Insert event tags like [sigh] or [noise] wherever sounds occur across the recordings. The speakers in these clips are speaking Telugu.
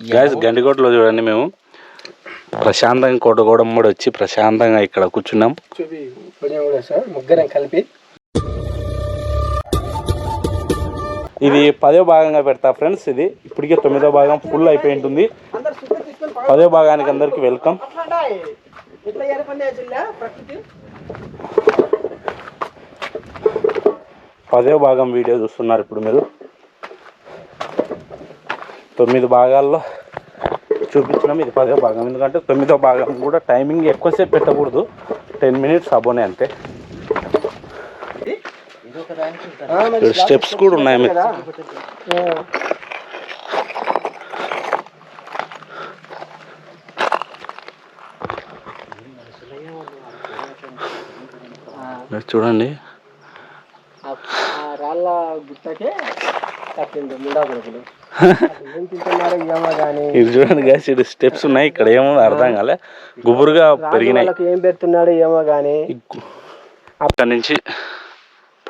గ్యాస్ గండికోటలో చూడండి మేము. ప్రశాంతంగా కోటగోడమ్మడి వచ్చి ప్రశాంతంగా ఇక్కడ కూర్చున్నాం. కూడా ముగ్గురం కలిపి. ఇది పదో భాగంగా పెడతా ఫ్రెండ్స్ ఇది. ఇప్పటికే తొమ్మిదో భాగం ఫుల్ అయిపోయి ఉంటుంది. పదో భాగానికి అందరికి వెల్కమ్ పదో భాగం వీడియో చూస్తున్నారు ఇప్పుడు మీరు. తొమ్మిది భాగాల్లో చూపించినాం. ఇది పదో భాగం. ఎందుకంటే తొమ్మిదో భాగం కూడా టైమింగ్ ఎక్కువసేపు పెట్టకూడదు. టెన్ మినిట్స్ అబోనే అంతే. స్టెప్స్ కూడా ఉన్నాయి మీకు. చూడండి. రాళ్ళ గుట్టకే కట్టింది ముండా కొడుకులు. ఇది చూడండి గాయస్ ఇక్కడ స్టెప్స్ ఉన్నాయి ఇక్కడ ఏమో అర్థం కాలే. గుబురుగా పెరిగినాయి. ఏం పెడుతున్నాడో ఏమో కానీ. అక్కడ నుంచి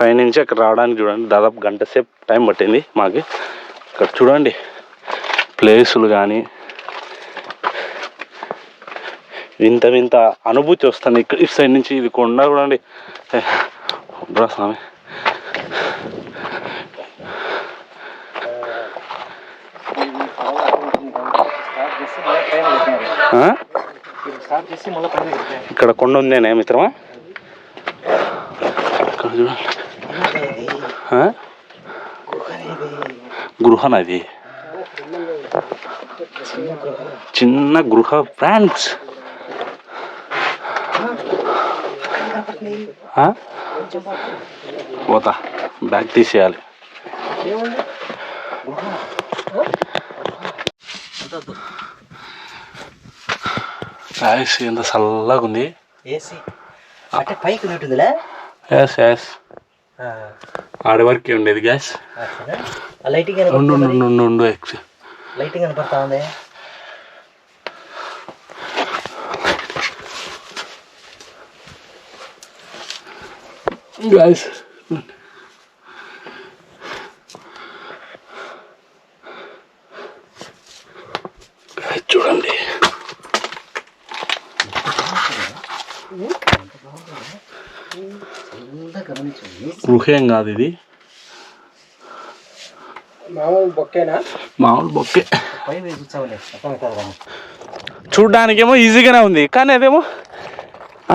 పైనుంచి అక్కడ రావడానికి చూడండి దాదాపు గంట సేపు టైం పట్టింది మాకు. ఇక్కడ చూడండి ప్లేసులు కానీ. వింత వింత అనుభూతి వస్తుంది. ఇక్కడ ఇటు సైడ్ నుంచి ఇది కొండ చూడండి. స్వామి? ఇక్కడ కొండ ఉందేనా మిత్రమా? ఇక్కడ చూడండి. గృహనది. చిన్న గృహ ఫ్రాన్స్ పోతా. బ్యాగ్ తీసేయాలి. రాయస్ ఎంత చల్లగా ఉంది. ఏసీ. అంటే పైకి ఉన్నట్టుందిలే? ఎస్ ఎస్ ఆడి వరకే ఉండేది గ్యాస్ లైటింగ్ ఉండు ఎక్స్ లైటింగ్ కనపడతా ఉంది? గ్యాస్ చూడండి. గృహేం కాదు ఇది. మామూలు బొక్కేనా? మామూలు బొక్కే. వేసి కూర్చోవాలి చూడ్డానికేమో ఈజీగానే ఉంది కానీ అదేమో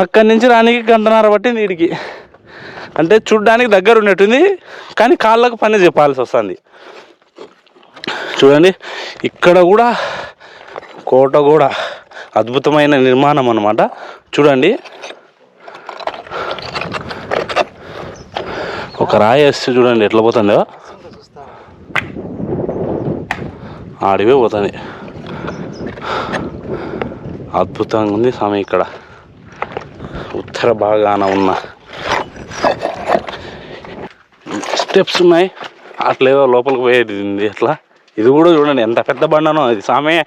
అక్కడి నుంచి రానికి గంటన్నర పట్టింది వీడికి అంటే చూడ్డానికి దగ్గర ఉన్నట్టుంది కానీ కాళ్ళకు పని చెప్పాల్సి వస్తుంది. చూడండి ఇక్కడ కూడా కోట కూడా అద్భుతమైన నిర్మాణం అన్నమాట. చూడండి. ఒక రాయి వేస్తే చూడండి ఎట్లా పోతుందో. ఆడివే పోతుంది. అద్భుతంగా ఉంది స్వామి ఇక్కడ. ఉత్తర భాగాన ఉన్న స్టెప్స్ ఉన్నాయి. అట్లేదో లోపలికి పోయేది ఎట్లా? ఇది కూడా చూడండి ఎంత పెద్ద బండనో ఇది. సామే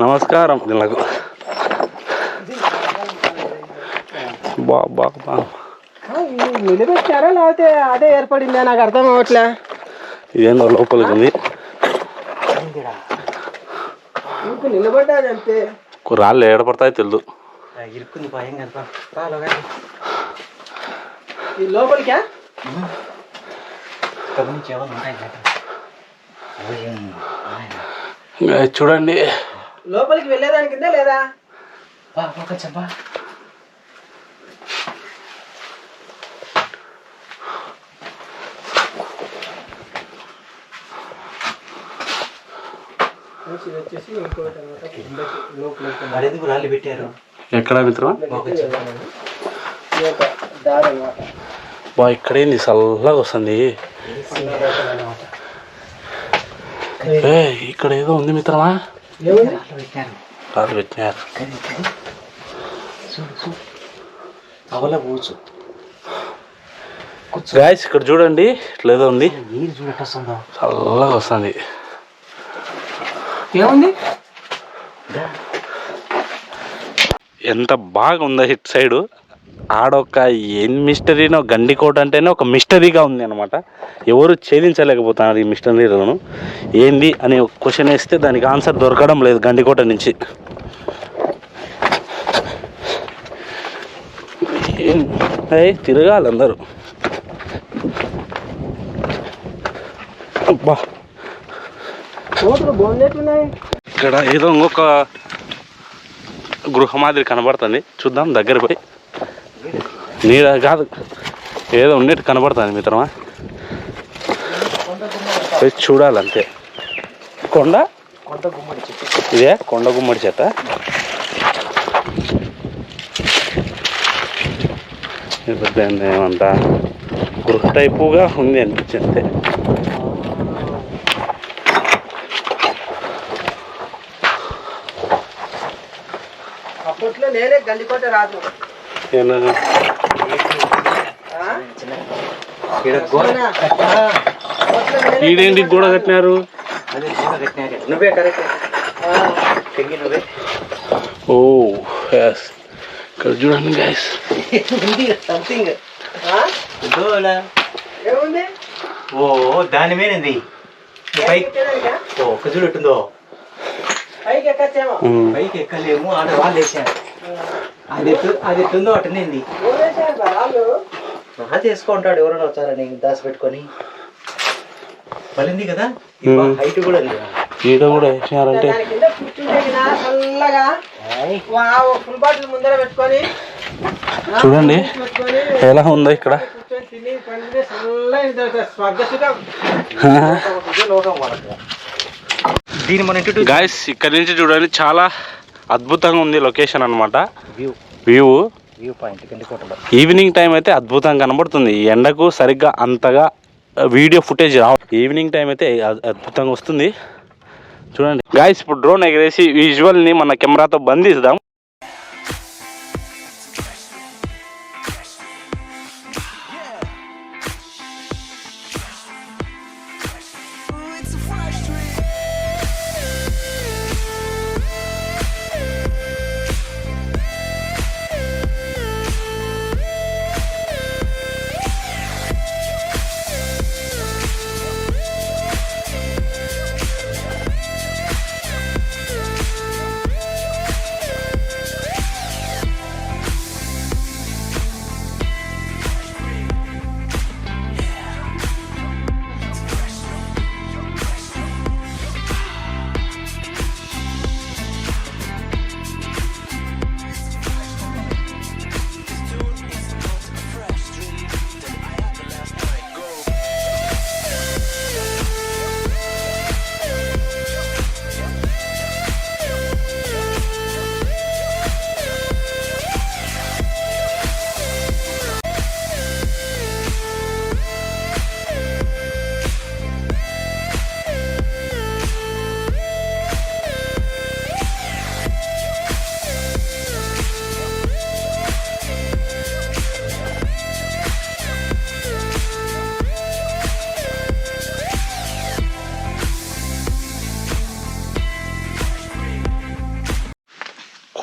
నమస్కారం. దీనికి బా బా బా. నిలబెట్టారా లేకపోతే అదే ఏర్పడిందా? నాకు అర్థం అవ్వట్లే. ఇదేందో లోపలికి ఉంది. ఇంక నిలబడ్డాది అంతే రాళ్ళు ఏడపడతాయి తెలియదు ఇరుక్కుంది భయం కనుక ఈ లోపలికా? చూడండి. లోపలికి వెళ్ళేదాని కింద లేదా వచ్చేసి ఇంకోటి అనమాట కిందకి లోపలికి మరెందుకు రాళ్ళు పెట్టారు? ఎక్కడ దారి అనమాట బా ఇక్కడేంది? చల్లగా వస్తుంది. ఏ ఇక్కడ ఏదో ఉంది మిత్రమా? ఏముంది? రాళ్ళు పెట్టినారు. అవల కూర్చు. గాయస్ ఇక్కడ చూడండి. ఇట్లా ఏదో ఉంది. నీరు చూడటొస్తుందో చల్లగా వస్తుంది. ఏముంది? ఎంత బాగా ఉందో ఇటు సైడు. ఆడొక ఏం మిస్టరీనో గండికోట అంటేనే ఒక మిస్టరీగా ఉంది అనమాట ఎవరు ఛేదించలేకపోతున్నారు ఈ మిస్టరీలను ఏంది అని క్వశ్చన్ వేస్తే దానికి ఆన్సర్ దొరకడం లేదు గండికోట నుంచి. ఏం- తిరగాలి అందరూ. అబ్బా. ఇక్కడ ఏదో ఇంకొక గృహ మాదిరి కనబడుతుంది. చూద్దాం దగ్గర పోయి. నీడ కాదు ఏదో ఉండేట్టు కనబడుతుంది మిత్రమా. పోయి చూడాలంతే. కొండ? గుమ్మడి చెట్టు ఇదే కొండ గుమ్మడి చేత ఇప్పుడు ఏమంట గృహ టైపుగా ఉంది అనిపించింది అంతే అప్పట్లో నేనే గండికోట రాదు ఈడేంటి గోడ కట్టినారు? నువ్వే కరెక్ట్. ఓ ఎస్ ఇక్కడ చూడండి గైస్ సంథింగ్ ఓ దాని మీదంది. పైకి? ఓ ఒక చూడు ఎట్టుందో. పైకి ఎక్కలేము ఆడ వాళ్ళు వేసారు. అది ఎత్తు అది ఎట్టుందో అటనేంది. బాగా చేసుకుంటాడు ఎవరైనా వచ్చారని దాచిపెట్టుకొని మళ్ళీ కదా? మ్మ్. హైట్ కూడా ఉంది ఈడ కూడా వేసినారంటే. కింద పెట్టుకొని చూడండి. పెట్టుకొని ఎలా ఉందో ఇక్కడ. దీని మన ఇంటి గాయస్ ఇక్కడ నుంచి చూడండి చాలా అద్భుతంగా ఉంది లొకేషన్ అన్నమాట. వ్యూ వ్యూ వ్యూ పాయింట్ కింద కోటలో ఈవినింగ్ టైం అయితే అద్భుతంగా కనబడుతుంది. ఎండకు సరిగ్గా అంతగా వీడియో ఫుటేజ్ రావు. ఈవినింగ్ టైం అయితే అద్- అద్భుతంగా వస్తుంది. చూడండి. గాయస్ ఇప్పుడు డ్రోన్ ఎగరేసి విజువల్ని మన కెమెరాతో బంధిస్తాం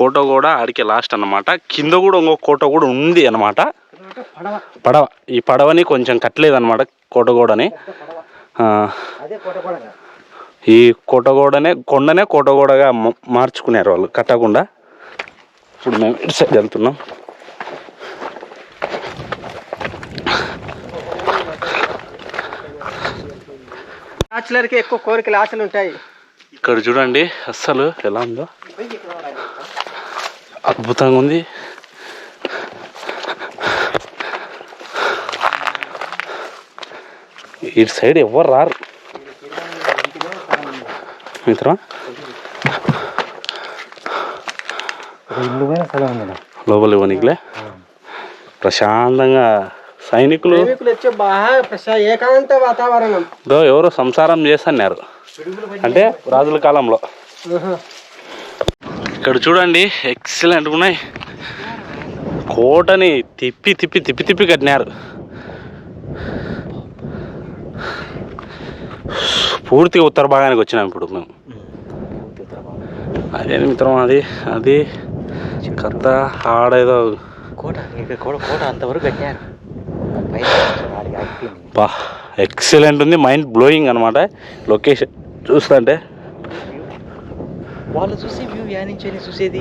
కోట కూడా ఆడికి లాస్ట్ అన్నమాట. కింద కూడా ఇంకో కోట కూడా ఉంది అన్నమాట. పడవ. పడవ ఈ పడవని కొంచెం కట్టలేదు అనమాట కోటగోడని ఈ కోటగోడనే కొండనే కోటగోడగా మార్చుకున్నారు వాళ్ళు కట్టకుండా. ఇప్పుడు మేము ఇటు సైడ్ వెళ్తున్నాం. బ్యాచులర్కి ఎక్కువ కోరికలు ఆశలు ఉంటాయి. ఇక్కడ చూడండి అస్సలు ఎలా ఉందో. అద్భుతంగా ఉంది. ఇటు సైడ్ ఎవరు రారు. మిత్రం ఇల్లు పోయిన స్థలం ఉంది లోపలి పోనీకిలే. ప్రశాంతంగా సైనికులు. ఏకాంత వాతావరణం. ఎవరో సంసారం చేస్తున్నారు. అంటే రాజుల కాలంలో. ఇక్కడ చూడండి ఎక్సలెంట్ ఉన్నాయి. కోటని తిప్పి తిప్పి తిప్పి తిప్పి కట్టినారు. పూర్తిగా ఉత్తర భాగానికి వచ్చినాం ఇప్పుడు మేము. అదే మిత్రం అది అది కథ ఆడేదో కోట కోట కోట అంతవరకు బా ఎక్సలెంట్ ఉంది మైండ్ బ్లోయింగ్ అనమాట లొకేషన్ చూస్తుంటే వాళ్ళు చూసి వ్యూ యా నుంచి చూసేది.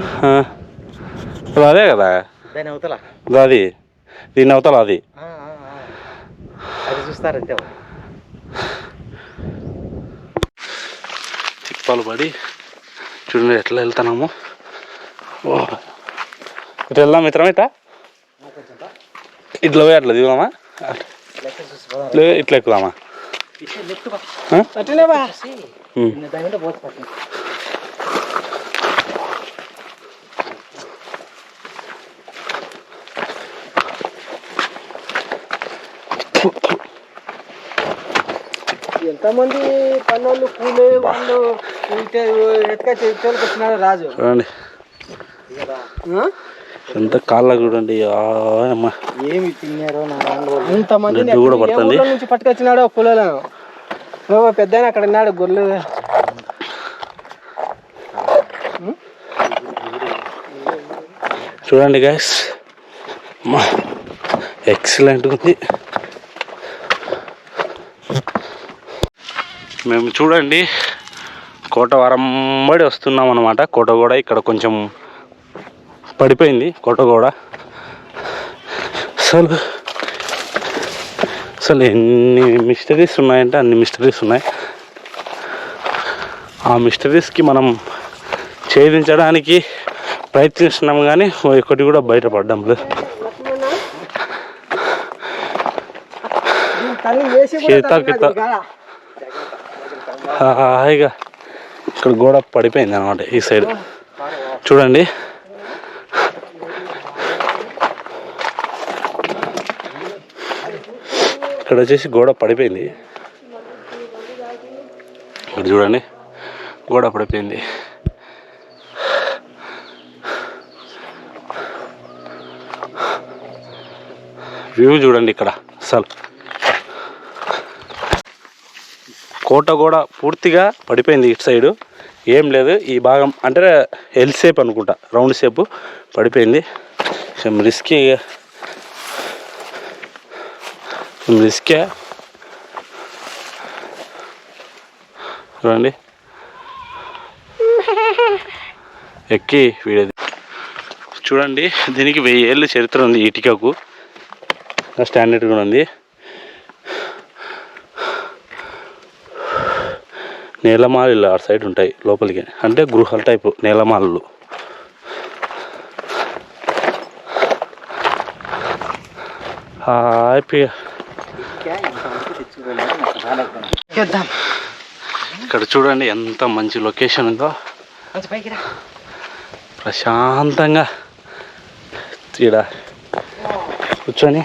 అదే కదా? దాని అవతల. అది దీని అవతల అది. అది చూస్తారంతే. తిప్పాలు పడి చూడండి ఎట్లా వెళ్తున్నాము. ఓ. ఇట్లా వెళ్దాం మిత్రం ఇట్లా ఇట్లా పోయి అట్లా దిగుదామా? ఇట్లా ఎక్కుదామా ఇట్లా లెఫ్ట్ బా. ఆ? అట్లనే బా చూసి, ఉమ్. ఇన్ని దాని మీద పోతే పట్టు. ఎంతమంది పన్నోళ్ళు కూలే వాళ్ళు ఎత్తుక చెట్టులకు వచ్చినాడు రాజు. చూడండి? ఎంత కాళ్ళ చూడండి. ఏమి తిన్నారో ఇంతమంది కూడా పడుతుంది. నుంచి పట్టుకొచ్చినాడు కూలీలను ఓ పెద్ద అక్కడ ఉన్నాడు గొర్రెలు. చూడండి గాయస్ ఎక్సలెంట్ ఉంది. మేము చూడండి. కోట వరంబడి వస్తున్నాం అనమాట కోట కూడా ఇక్కడ కొంచెం పడిపోయింది. కోట కూడా అసలు అసలు ఎన్ని మిస్టరీస్ ఉన్నాయంటే అన్ని మిస్టరీస్ ఉన్నాయి. ఆ మిస్టరీస్కి మనం ఛేదించడానికి ప్రయత్నిస్తున్నాం కానీ ఒకటి కూడా బయటపడ్డం లేదు. కూడా కిత. హాయిగా. ఇక్కడ గోడ పడిపోయింది అనమాట ఈ సైడ్. చూడండి. ఇక్కడ వచ్చేసి గోడ పడిపోయింది. ఇక్కడ చూడండి. గోడ పడిపోయింది. వ్యూ చూడండి ఇక్కడ. అసలు కోట కూడా పూర్తిగా పడిపోయింది ఇటు సైడు. ఏం లేదు ఈ భాగం అంటే ఎల్ షేప్ అనుకుంటా. రౌండ్ షేప్ పడిపోయింది. రిస్కీ రిస్కే చూడండి. ఎక్కి వీడేది చూడండి దీనికి వెయ్యి ఏళ్ళు చరిత్ర ఉంది ఇటుకకు స్టాండర్డ్ కూడా ఉంది. నేలమాలు ఆ సైడ్ ఉంటాయి లోపలికి. అంటే గృహాల టైపు నేలమాలలు. ఇక్కడ చూడండి ఎంత మంచి లొకేషన్ ఉందో. ప్రశాంతంగా. ఈడ కూర్చొని.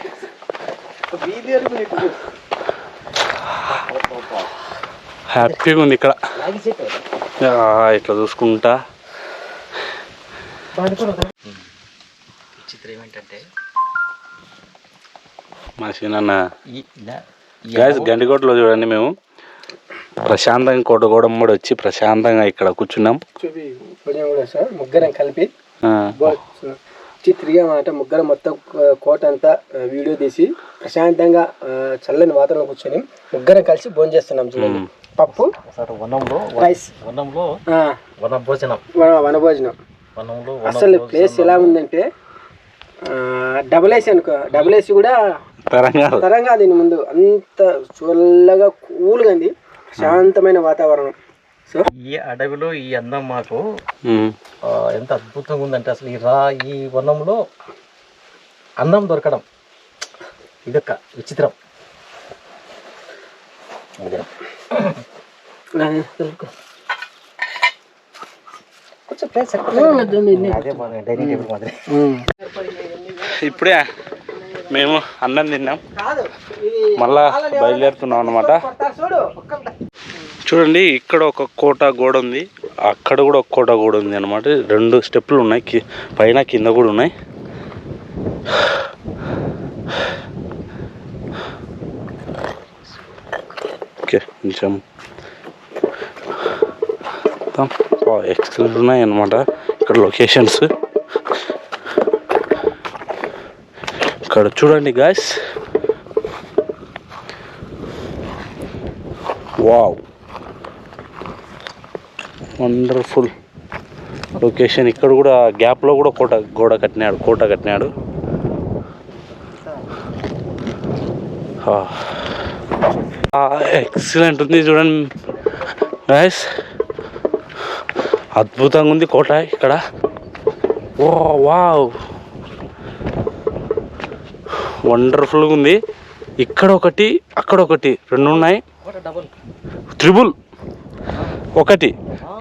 హ్యాపీగా ఉంది ఇక్కడ. ఇట్లా చూసుకుంటా. విచిత్రం ఏమిటంటే మా ఈ గాయస్ గండికోటలో చూడండి మేము. ప్రశాంతంగా కోటగూడమ్మడి వచ్చి ప్రశాంతంగా ఇక్కడ కూర్చున్నాం. కూడా ముగ్గురం కలిపి. చిత్రిగా మాట ముగ్గురం మొత్తం కోట అంతా వీడియో తీసి ప్రశాంతంగా చల్లని వాతావరణం కూర్చొని ముగ్గురం కలిసి భోజనం చేస్తున్నాం చూడండి. పప్పు. అసలు వనంలో రైస్. వనంలో వన భోజనం వన- వనభోజనం. వనంలో వన అసలు భోజనం. ప్లేస్ ఎలా ఉందంటే డబుల్ ఏసీ అనుకో. డబుల్ ఏసీ కూడా తరంగా తరంగా దీని ముందు. అంత చల్లగా కూల్గా ఉంది. శాంతమైన వాతావరణం. సో ఈ అడవిలో ఈ అందం మాకు ఎంత అద్భుతంగా ఉందంటే అసలు ఈ రా ఈ వనంలో అన్నం దొరకడం. ఇదొక విచిత్రం. [laughs] ఇప్పుడే మేము అన్నం తిన్నాం. కాదు మళ్ళా బయలుదేరుతున్నాం అనమాట చూడు చూడండి ఇక్కడ ఒక కోట గోడ ఉంది. అక్కడ కూడా ఒక కోట గోడ ఉంది అనమాట రెండు స్టెప్లు ఉన్నాయి. పైన కింద కూడా ఉన్నాయి. కొంచెం ఎక్స్క్లూజ్ ఉన్నాయి అనమాట ఇక్కడ లొకేషన్స్ ఇక్కడ చూడండి గాయస్ వావ్ వండర్ఫుల్ లొకేషన్ ఇక్కడ కూడా గ్యాప్లో కూడా కోట గోడ కట్టినాడు కోట కట్టినాడు. Ah. ఎక్సలెంట్ ఉంది చూడండి. గైస్ అద్భుతంగా ఉంది కోట ఇక్కడ. Oh wow. వండర్ఫుల్గా ఉంది. ఇక్కడ ఒకటి అక్కడ ఒకటి రెండు ఉన్నాయి. త్రిబుల్ ఒకటి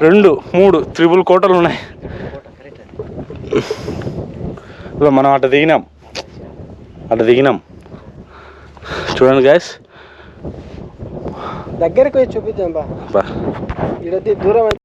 రెండు మూడు త్రిబుల్ కోటలు ఉన్నాయి. మనం అటు దిగినాం. అటు దిగినాం. చూడండి గ్యాస్ దగ్గరికి పోయి చూపిద్దాం బా. దూరం